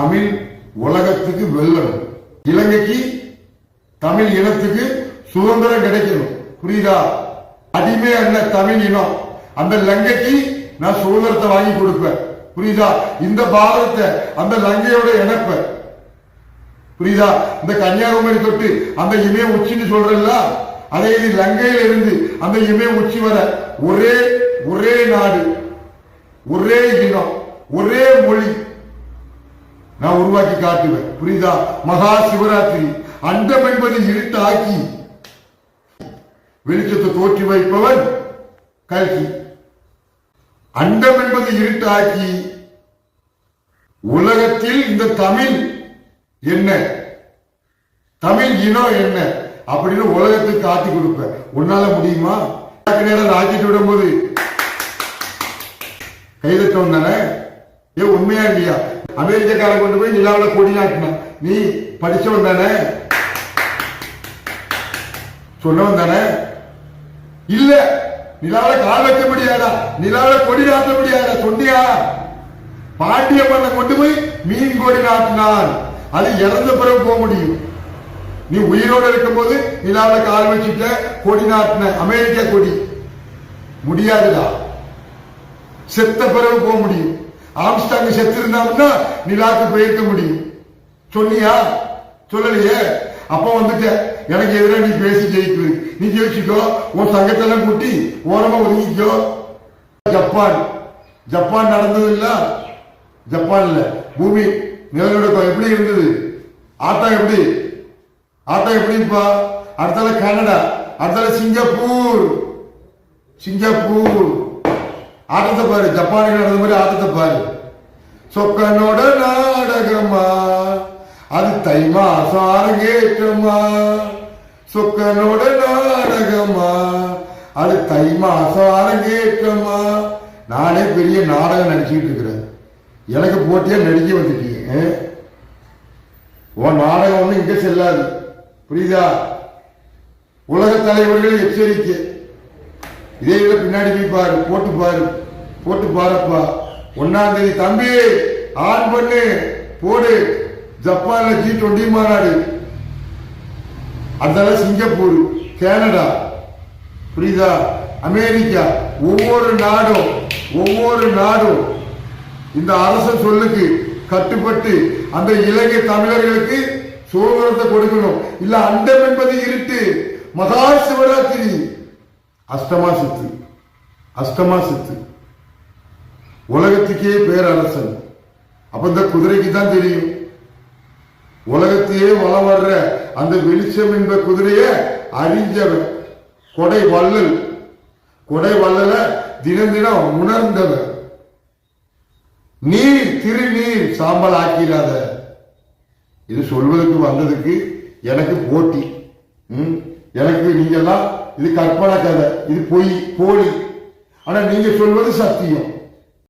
தமிழ் உலகத்துக்கு வெல்லணும் இலங்கைக்கு தமிழ் இனத்துக்கு சுதந்திரம் கிடைக்கணும். புரியுதா? அடிமை அல்ல தமிழ் இனம். அந்த லங்கைக்கு நான் சுதந்திரத்தை வாங்கி கொடுப்பேன். புரியுதா? இந்த பாரதத்தை அந்த லங்கையோட இணைப்பேன். புரியுதா? இந்த கன்னியாகுமரி தொட்டு அந்த இமய உச்சின்னு சொல்றல்ல? அதே இது லங்கையில இருந்து அந்த இமய உச்சி வர ஒரே ஒரே நாடு. ஒரே இனம். ஒரே மொழி. நான் உருவாக்கி காட்டுவேன். புரியுதா? மகா சிவராத்திரி. அண்டம் இருட்டு ஆக்கி வெளிச்சத்தை தோற்றி வைப்பவன் கல்கி. அண்டம் என்பது இருட்டாக்கி உலகத்தில் இந்த தமிழ் என்ன? தமிழ் இனம் என்ன? அப்படின்னு உலகத்துக்கு காட்டி கொடுப்பேன். உன்னால முடியுமா? நேரம் ராக்கெட் விடும்போது கைதட்டம் தானே? ஏ உண்மையா இல்லையா? அமெரிக்காக்காரன் கொண்டு போய் நிலாவில் கொடி நாட்டினான் நீ படிச்சவன் தானே? சொன்னவன் தானே? இல்ல நிலாவில கால் வைக்க முடியாதா? நிலாவில கொடி நாட்ட முடியாதா? சொன்னியா? பாண்டிய மண்ணை கொண்டு போய் மீன் கொடி நாட்டினான். அது இறந்த பிறகு போக முடியும். நீ உயிரோடு இருக்கும்போது நிலாவில கால் வச்சுட்ட கொடி நாட்டின. அமெரிக்க கொடி. முடியாதுடா. செத்த பிறகு போக முடியும். ஆம்ஸ்டாங்க செத்து இருந்தாங்கன்னா நிலாக்கு போயிருக்க முடியும். சொன்னியா சொல்லலையே? அப்ப வந்துட்ட. எனக்கு எதிராக நீ பேசி ஜெயிக்குது நீ ஜெயிச்சுக்கோ. உன் சங்கத்தெல்லாம் கூட்டி ஓரமா ஒதுங்கிக்கோ. ஜப்பான். ஜப்பான் நடந்தது இல்ல? ஜப்பான்ல பூமி நிலநடுக்கம் எப்படி இருந்தது? ஆட்டம் எப்படி? ஆட்டம் எப்படிப்பா? அடுத்தால கனடா. அடுத்தால சிங்கப்பூர். சிங்கப்பூர். ஆட்டத்தை பாரு ஜப்பானில் நடந்த மாதிரி ஆட்டத்தை பாரு. சொக்கனோட நாடகமா? அது தை மாசம் அரங்கேற்றமா சொக்கனோட நாடகமா? அது தை மாசம் அரங்கேற்றமா நானே பெரிய நாடகம் நடிச்சுக்கிட்டு இருக்கிறேன். எனக்கு போட்டியா நடிக்க வந்துட்டீங்க உன் நாடகம் ஒன்றும் இங்கே செல்லாது. புரியுதா? உலக தலைவர்கள் எச்சரிக்கை. இதே இதுல பின்னாடி போய் பாரு போட்டு பாரு போட்டு பாருப்பா ஒன்னாம் தேதி தம்பி ஆன் பண்ணு போடு. ஜப்பான்ல ஜி டுவெண்டி மாநாடு. அதனால சிங்கப்பூர் கேனடா புரியுதா? அமெரிக்கா ஒவ்வொரு நாடும் ஒவ்வொரு நாடும். இந்த அரச சொல்லுக்கு கட்டுப்பட்டு அந்த இலங்கை தமிழர்களுக்கு சுதந்திரத்தை கொடுக்கணும். இல்ல அண்டம் என்பது இருட்டு. மகா சிவராத்திரி. அஷ்டமா சித்து அஷ்டமா சித்து. உலகத்துக்கே பேரரசன். அப்ப இந்த குதிரைக்கு தான் தெரியும். உலகத்தையே வளம் வர்ற அந்த வெளிச்சம் என்ற குதிரைய அறிஞ்சவன். கொடை வள்ளல். கொடை வள்ளல தினம் தினம் உணர்ந்தவன். நீர் திருநீர் சாம்பல் ஆக்கிறாத இது சொல்வதற்கு வந்ததுக்கு எனக்கு போட்டி. எனக்கு நீங்கெல்லாம் இது கற்பனை கதை. இது பொய் போலி. ஆனா நீங்க சொல்வது சத்தியம்.